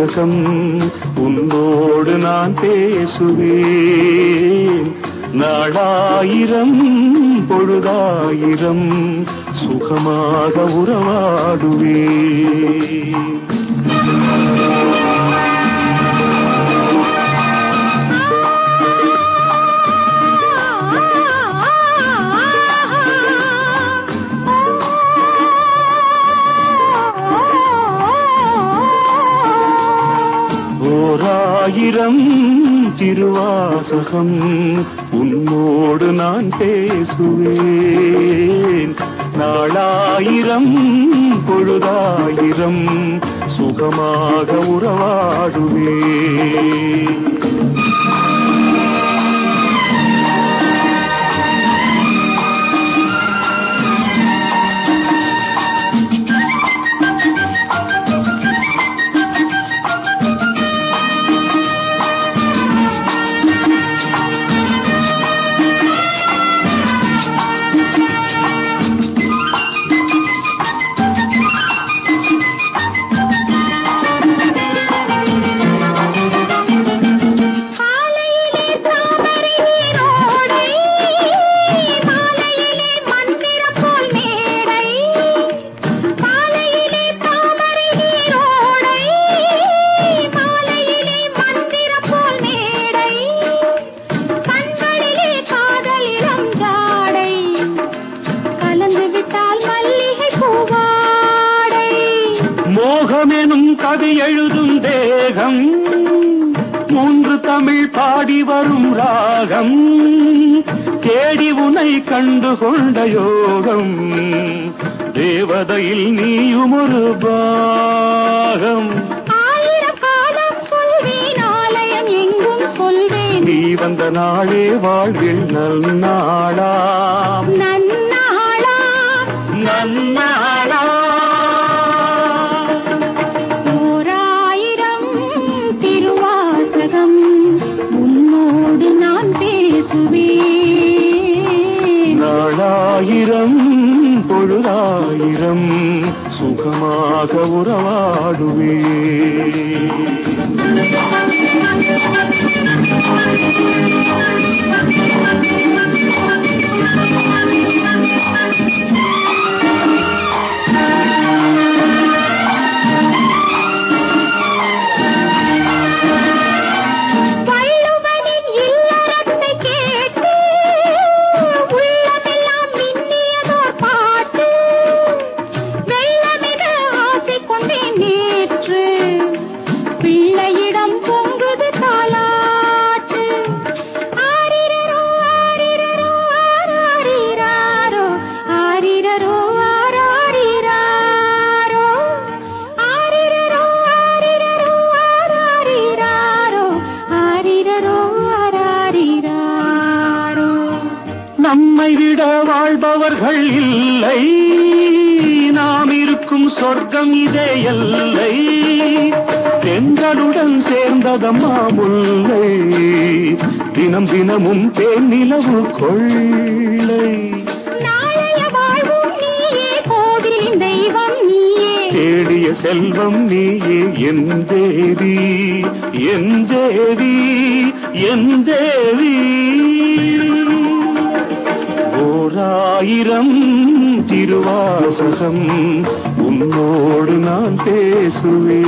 சந்தோஷம் உன்னோடு நான் பேசுவேன். நாடாயிரம் பொழுதாயிரம் சுகமாக உறவாடுவேன். ஓராயிரம் திருவாசகம். உன்னோடு நான் பேசுவேன். நாளாயிரம் பொழுதாயிரம் சுகமாக உறவாடுவேன். எழுதும் தேகம். மூன்று தமிழ் பாடி வரும் ராகம். தேடி உனை கண்டு கொண்ட யோகம். தேவதையில் நீயும் ஒரு பாகம். நீ வந்த நாளே வாழ்வில் நன்னாளாம் ஆயிரம் பொழுதாயிரம் சுகமாக உறவாடுவே நம்மை விட வாழ்பவர்கள் இல்லை. நாம் இருக்கும் சொர்க்கம் இதே எல்லை. தென்றலுடன் சேர்ந்ததம்மா முல்லை. தினம் தினமும் தேன் நிலவு கொள்ளை. தேடிய செல்வம் நீயே என் தேவி என் தேவி என் தேவி. ஆயிரம் திருவாசகம். உன்னோடு நான் பேசுவேன்.